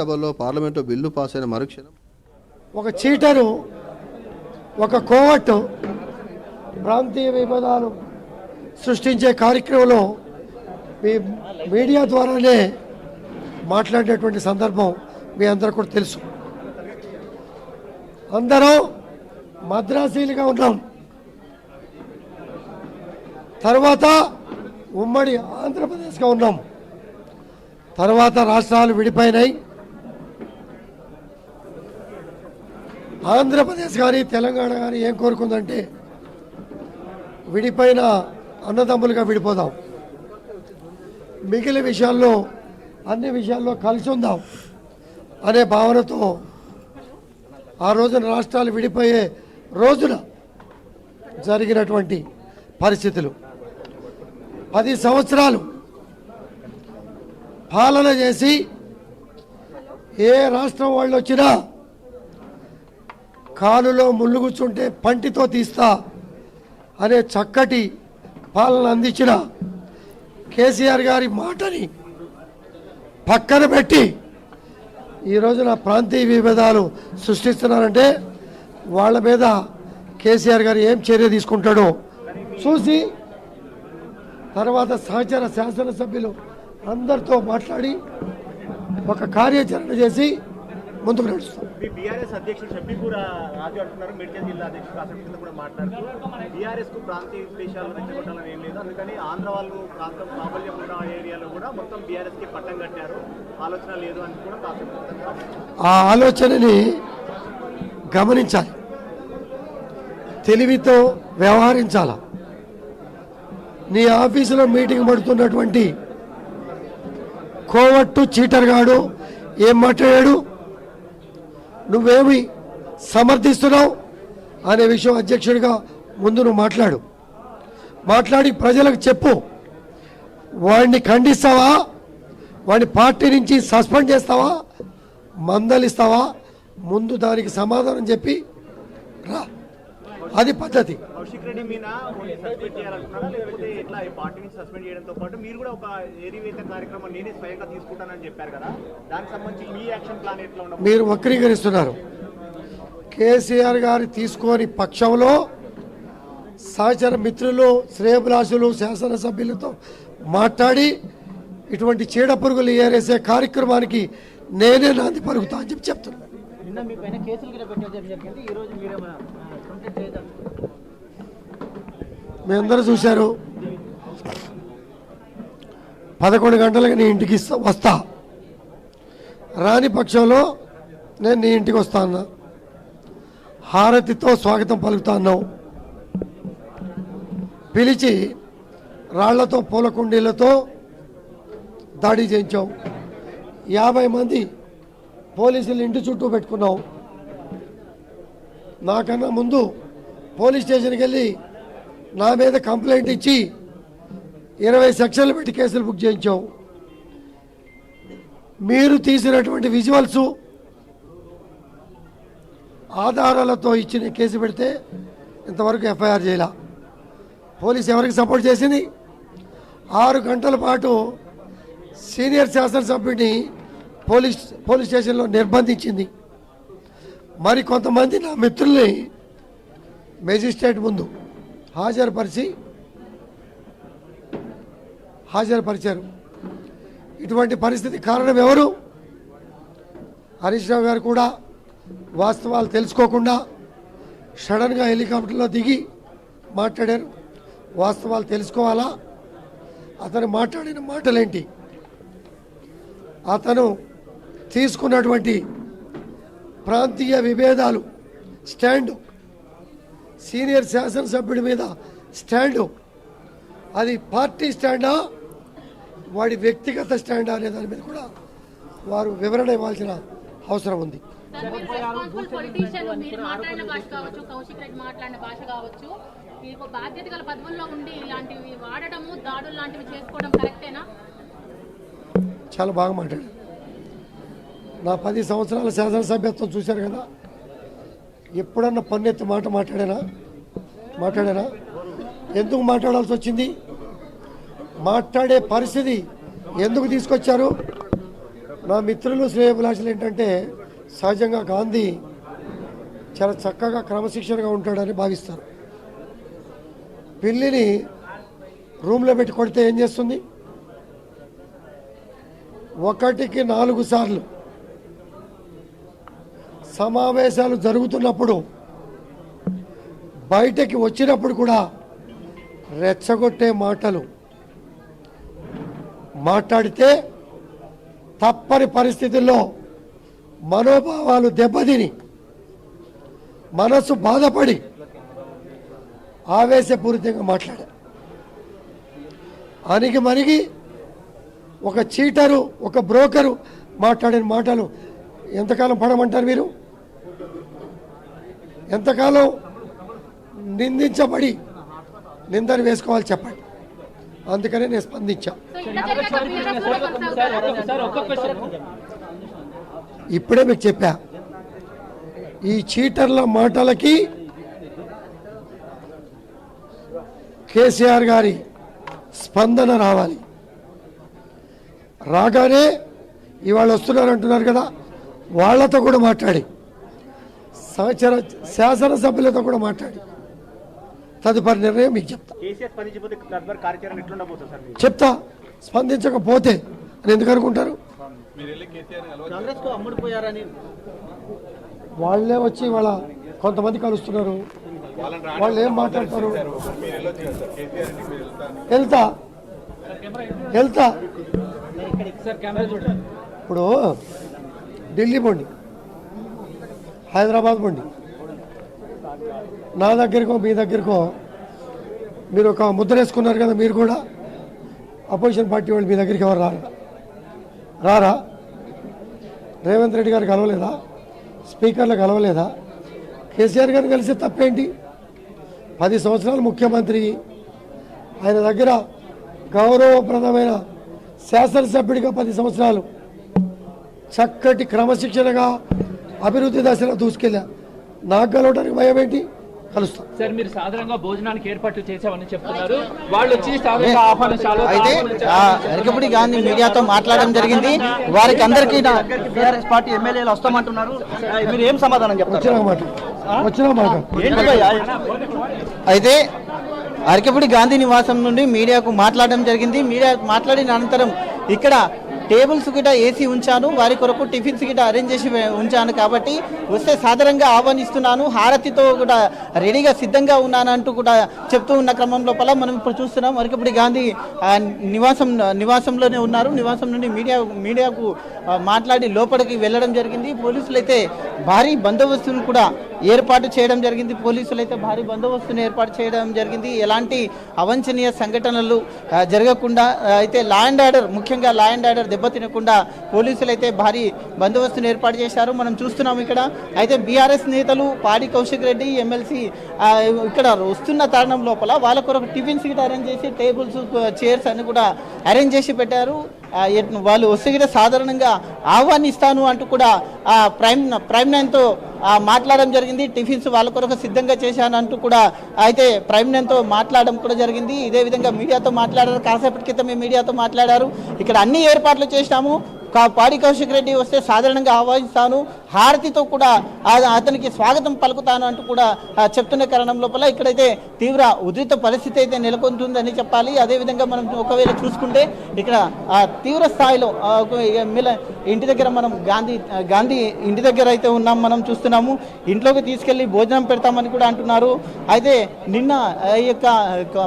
రాజ్యసభలో parliament bill pass అయిన మరుక్షణం. ఒక చీటరు ఒక కోవట్టు ప్రాంతీయ విభేదాలు సృష్టించే కార్యక్రమంలో మీ మీడియా ద్వారానే మాట్లాడేటువంటి సందర్భం మీ అందరూ కూడా తెలుసు. అందరూ మద్రాసీలుగా ఉన్నాం. తర్వాత ఉమ్మడి ఆంధ్రప్రదేశ్గా ఉన్నాం. తర్వాత రాష్ట్రాలు విడిపోయినాయి. ఆంధ్రప్రదేశ్ కానీ తెలంగాణ కానీ ఏం కోరుకుందంటే విడిపోయిన అన్నదమ్ములుగా విడిపోదాం. మిగిలిన విషయాల్లో అన్ని విషయాల్లో కలిసి ఉందాం అనే భావనతో ఆ రోజున రాష్ట్రాలు విడిపోయే రోజున జరిగినటువంటి పరిస్థితులు. పది సంవత్సరాలు పాలన చేసి ఏ రాష్ట్రం వాళ్ళు వచ్చినా కాలులో ముళ్ళు పంటితో తీస్తా అనే చక్కటి పాలన అందించిన కేసీఆర్ గారి మాటని పక్కన పెట్టి ఈ రోజున ప్రాంతీయ విభేదాలు సృష్టిస్తున్నారంటే వాళ్ళ మీద కేసీఆర్ గారు ఏం చర్య తీసుకుంటాడో చూసి తర్వాత సహచర శాసనసభ్యులు అందరితో మాట్లాడి ఒక కార్యాచరణ చేసి ముందుకు నడుస్తాం. మీ బీఆర్ఎస్ అధ్యక్షుడు షబ్బీపూర్ రాజు అంటున్నారు. మేడ్చల్ జిల్లా అధ్యక్షుడు కాసం కింద కూడా మాట్లాడుతూ బీఆర్ఎస్కు ప్రాంతీయ ఉద్దేశాలు రెచ్చగొట్టాలని ఏం లేదు. అందుకని ఆంధ్ర వాళ్ళు ప్రాంతం ప్రాబల్యం ఉన్న ఏరియాలో కూడా మొత్తం బీఆర్ఎస్కి పట్టం కట్టారు. ఆలోచన లేదు అని కూడా ఆ ఆలోచనని గమనించాలి. తెలివితో వ్యవహరించాల? నీ ఆఫీసులో మీటింగ్ పడుతున్నటువంటి కోవట్టు చీటర్గాడు ఏం మాట్లాడాడు? నువ్వేమి సమర్థిస్తున్నావు అనే విషయం అధ్యక్షుడిగా ముందు నువ్వు మాట్లాడు. మాట్లాడి ప్రజలకు చెప్పు. వాడిని ఖండిస్తావా? వాడిని పార్టీ నుంచి సస్పెండ్ చేస్తావా? మందలిస్తావా? ముందు దానికి సమాధానం చెప్పి రా. అది పద్ధతి. కౌశిక్ రెడ్డి మీద సస్పెండ్ చేయాలనుకున్నారా లేకపోతే ఇట్లా ఈ పార్టీ నుంచి సస్పెండ్ చేయడంతో పాటు మీరు కూడా ఒక ఏరివేత కార్యక్రమం నేనే స్వయంగా తీసుకుంటానని చెప్పారు కదా? దానికి సంబంధించి మీ యాక్షన్ ప్లాన్ ఎట్లా ఉండదు మీరు వక్రీకరిస్తున్నారు. కేసీఆర్ గారి తీసుకొని పక్షంలో సహచర మిత్రులు శ్రేయభిలాషులు శాసనసభ్యులతో మాట్లాడి ఇటువంటి చీడ పురుగులు ఏరేసే కార్యక్రమానికి నేనే నాంది పలుకుతా అని చెప్పి చెప్తున్నాను నిన్న మీ పైన కేసులు కూడా పెట్టడం జరిగింది ఈ రోజు మీరు కంప్లైంట్ చేయడం మీ అందరూ చూశారు. పదకొండు గంటలకు నీ ఇంటికి వస్తా. రాని పక్షంలో నేను నీ ఇంటికి వస్తా అన్నా. హారతితో స్వాగతం పలుకుతా అన్నావు. పిలిచి రాళ్ళతో పూల కుండీలతో దాడి చేయించావు. యాభై మంది పోలీసులు ఇంటి చుట్టూ పెట్టుకున్నావు. నాకన్నా ముందు పోలీస్ స్టేషన్కి వెళ్ళి నా మీద కంప్లైంట్ ఇచ్చి ఇరవై సెక్షన్లు పెట్టి కేసులు బుక్ చేయించాం మీరు తీసినటువంటి విజువల్స్ ఆధారాలతో ఇచ్చిన కేసు పెడితే ఇంతవరకు ఎఫ్ఐఆర్ చేయాల. పోలీస్ ఎవరికి సపోర్ట్ చేసింది? ఆరు గంటల పాటు సీనియర్ శాసనసభ్యుడిని పోలీస్ పోలీస్ స్టేషన్లో నిర్బంధించింది. మరి కొంతమంది నా మిత్రుల్ని మేజిస్ట్రేట్ ముందు హాజరుపరిచి హాజరుపరిచారు. ఇటువంటి పరిస్థితి కారణం ఎవరు? హరీష్ రావు గారు కూడా వాస్తవాలు తెలుసుకోకుండా సడన్గా హెలికాప్టర్లో దిగి మాట్లాడారు. వాస్తవాలు తెలుసుకోవాలా? అతను మాట్లాడిన మాటలేంటి? అతను తీసుకున్నటువంటి ప్రాంతీయ విభేదాలు స్టాండు సీనియర్ శాసనసభ్యుడి మీద స్టాండు అది పార్టీ స్టాండా వాడి వ్యక్తిగత స్టాండా అనే దాని మీద కూడా వారు వివరణ ఇవ్వాల్సిన అవసరం ఉంది. చాలా బాగా మాట్లాడారు. నా పది సంవత్సరాల శాసనసభ్యత్వం చూశారు కదా? ఎప్పుడన్నా పన్నెత్తి మాట మాట్లాడానా? మాట్లాడానా? ఎందుకు మాట్లాడాల్సి వచ్చింది? మాట్లాడే పరిస్థితి ఎందుకు తీసుకొచ్చారు? నా మిత్రులు శ్రేయభిలాషులు ఏంటంటే సహజంగా గాంధీ చాలా చక్కగా క్రమశిక్షణగా ఉంటాడని భావిస్తారు. పిల్లిని రూమ్లో పెట్టి కొడితే ఏం చేస్తుంది? ఒకటికి నాలుగు సార్లు సమావేశాలు జరుగుతున్నప్పుడు బయటకి వచ్చినప్పుడు కూడా రెచ్చగొట్టే మాటలు. మాట్లాడితే తప్పని పరిస్థితుల్లో మనోభావాలు దెబ్బతిని మనసు బాధపడి ఆవేశపూరితంగా మాట్లాడా. అనిగి మరిగి ఒక చీటరు ఒక బ్రోకరు మాట్లాడిన మాటలు ఎంతకాలం పడమంటారు మీరు? ఎంతకాలం నిందించబడి నిందను వేసుకోవాలి చెప్పండి. అందుకనే నేను స్పందించా. ఇప్పుడే మీకు చెప్పా. ఈ చీటర్ల మాటలకి కేసీఆర్ గారి స్పందన రావాలి. రాగానే ఇవాళ వస్తున్నారు అంటున్నారు కదా వాళ్ళతో కూడా మాట్లాడి. సంవత్సర శాసనసభ్యులతో కూడా మాట్లాడి. తదుపరి నిర్ణయం మీకు చెప్తా? చెప్తా. స్పందించకపోతే అని ఎందుకు అనుకుంటారు? కాంగ్రెస్కు అమ్ముడుపోయారని వాళ్ళే వచ్చి వాళ్ళ కొంతమంది కలుస్తున్నారు. వాళ్ళు ఏం మాట్లాడతారు? వెళ్తా. వెళ్తా. సార్ కెమెరా చూడండి. ఇప్పుడు ఢిల్లీ పోండి. హైదరాబాద్ పోండి. నా దగ్గరకో మీ దగ్గరకో మీరు ఒక ముద్ర వేసుకున్నారు కదా మీరు కూడా? అపోజిషన్ పార్టీ వాళ్ళు మీ దగ్గరికి ఎవరు రారా? రారా? రేవంత్ రెడ్డి గారు కలవలేదా? స్పీకర్లు కలవలేదా? కేసీఆర్ గారిని కలిసి తప్పేంటి? పది సంవత్సరాలు ముఖ్యమంత్రి. ఆయన దగ్గర గౌరవప్రదమైన శాసనసభ్యుడిగా పది సంవత్సరాలు. చక్కటి క్రమశిక్షణగా అభివృద్ధి దశలో దూసుకెళ్ళా. నాకు కలవడానికి భయం ఏంటి? కలుస్తాం. సార్ మీరు సాధారణంగా భోజనానికి ఏర్పాటు చేసామని చెప్తున్నారు. వాళ్ళు వచ్చి అయితే ఎరకపుడి గాంధీ మీడియాతో మాట్లాడడం జరిగింది. వారికి అందరికీ టీఆర్ఎస్ పార్టీ ఎమ్మెల్యేలు వస్తామంటున్నారు. మీరు ఏం సమాధానం చెప్తారు? వచ్చిన మాట? అయితే అరకపుడి గాంధీ నివాసం నుండి మీడియాకు మాట్లాడడం జరిగింది. మీడియా మాట్లాడిన అనంతరం ఇక్కడ టేబుల్స్ గిట ఏసీ ఉంచాను. వారి కొరకు టిఫిన్స్ గిట అరేంజ్ చేసి ఉంచాను కాబట్టి వస్తే సాధారణంగా ఆహ్వానిస్తున్నాను. హారతితో కూడా రెడీగా సిద్ధంగా ఉన్నానంటూ కూడా చెప్తూ ఉన్న క్రమం లోపల మనం ఇప్పుడు చూస్తున్నాం. అరకపుడి గాంధీ నివాసం నివాసంలోనే ఉన్నారు. నివాసం నుండి మీడియా మీడియాకు మాట్లాడి లోపలికి వెళ్ళడం జరిగింది. పోలీసులు అయితే భారీ బందోబస్తును కూడా ఏర్పాటు చేయడం జరిగింది. పోలీసులు అయితే భారీ బందోబస్తును ఏర్పాటు చేయడం జరిగింది. ఎలాంటి అవంచనీయ సంఘటనలు జరగకుండా అయితే లా అండ్ ఆర్డర్ ముఖ్యంగా లా అండ్ ఆర్డర్ దెబ్బతినకుండా పోలీసులు అయితే భారీ బందోబస్తును ఏర్పాటు చేశారు. మనం చూస్తున్నాం ఇక్కడ. అయితే బీఆర్ఎస్ నేతలు పాడి కౌశిక్ రెడ్డి ఎమ్మెల్సీ ఇక్కడ వస్తున్న తరుణం లోపల వాళ్ళ కొరకు టిఫిన్స్ గిట్ అరేంజ్ చేసి టేబుల్స్ చైర్స్ అన్ని కూడా అరేంజ్ చేసి పెట్టారు. వాళ్ళు వస్తే కూడా సాధారణంగా ఆహ్వానిస్తాను అంటూ కూడా ఆ, ప్రైమ్ ప్రైమ్ నైన్తో మాట్లాడడం జరిగింది. టిఫిన్స్ వాళ్ళ కొరకు సిద్ధంగా చేశాను అంటూ కూడా అయితే ప్రైమ్ నైన్తో మాట్లాడడం కూడా జరిగింది. ఇదే విధంగా మీడియాతో మాట్లాడారు. కాసేపటి క్రితం మీడియాతో మాట్లాడారు. ఇక్కడ అన్ని ఏర్పాట్లు చేసినాము పాడి కౌశిక్ రెడ్డి వస్తే సాధారణంగా ఆహ్వానిస్తాను. హారతితో కూడా అతనికి స్వాగతం పలుకుతాను అంటూ కూడా చెప్తున్న కారణం లోపల ఇక్కడైతే తీవ్ర ఉధృత పరిస్థితి అయితే నెలకొంటుందని చెప్పాలి. అదేవిధంగా మనం ఒకవేళ చూసుకుంటే ఇక్కడ తీవ్ర స్థాయిలో ఇంటి దగ్గర మనం గాంధీ గాంధీ ఇంటి దగ్గర అయితే ఉన్నాం మనం చూస్తున్నాము. ఇంట్లోకి తీసుకెళ్ళి భోజనం పెడతామని కూడా అంటున్నారు. అయితే నిన్న ఈ యొక్క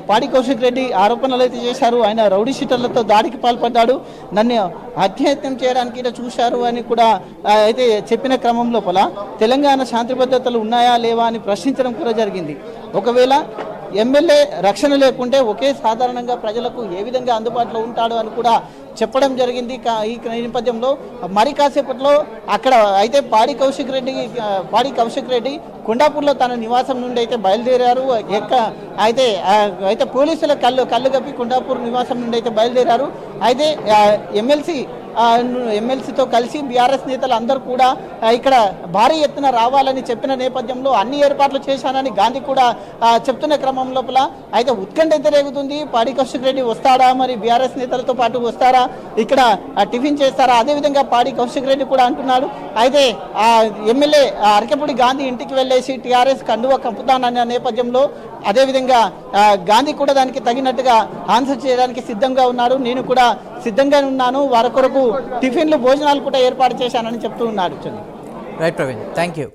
పాడి కౌశిక్ రెడ్డి ఆరోపణలు అయితే చేశారు. ఆయన రౌడీ షీటర్లతో దాడికి పాల్పడ్డాడు. నన్ను అత్యంత హత్యయత్నం చేయడానికి చూశారు అని కూడా అయితే చెప్పిన క్రమం లోపల తెలంగాణ శాంతి భద్రతలు ఉన్నాయా లేవా అని ప్రశ్నించడం కూడా జరిగింది. ఒకవేళ ఎమ్మెల్యే రక్షణ లేకుంటే ఒకే సాధారణంగా ప్రజలకు ఏ విధంగా అందుబాటులో ఉంటాడు అని కూడా చెప్పడం జరిగింది. ఈ నేపథ్యంలో మరి కాసేపట్లో అక్కడ అయితే పాడి కౌశిక్ రెడ్డి పాడి కౌశిక్ రెడ్డి కొండాపూర్లో తన నివాసం నుండి అయితే బయలుదేరారు. ఎక్క అయితే అయితే పోలీసుల కళ్ళు కళ్ళు కప్పి కొండాపూర్ నివాసం నుండి అయితే బయలుదేరారు. అయితే ఎమ్మెల్సీ ఎమ్మెల్సీతో కలిసి బీఆర్ఎస్ నేతలు అందరూ కూడా ఇక్కడ భారీ ఎత్తున రావాలని చెప్పిన నేపథ్యంలో అన్ని ఏర్పాట్లు చేశానని గాంధీ కూడా చెప్తున్న క్రమం లోపల. అయితే ఉత్కంఠ అయితే రేగుతుంది. పాడి కౌశిక్ రెడ్డి వస్తాడా? మరి బీఆర్ఎస్ నేతలతో పాటు వస్తారా? ఇక్కడ టిఫిన్ చేస్తారా? అదేవిధంగా పాడి కౌశిక్ రెడ్డి కూడా అంటున్నాడు. అయితే ఆ ఎమ్మెల్యే అరకపూడి గాంధీ ఇంటికి వెళ్ళేసి టీఆర్ఎస్ కండువా కంపుతానన్న నేపథ్యంలో అదేవిధంగా గాంధీ కూడా దానికి తగినట్టుగా ఆన్సర్ చేయడానికి సిద్ధంగా ఉన్నారు నేను కూడా సిద్ధంగా ఉన్నాను. వారి కొరకు టిఫిన్లు భోజనాలు కూడా ఏర్పాటు చేశానని చెప్తూ ఉన్నాడు రైట్ ప్రవీణ్ థ్యాంక్ యూ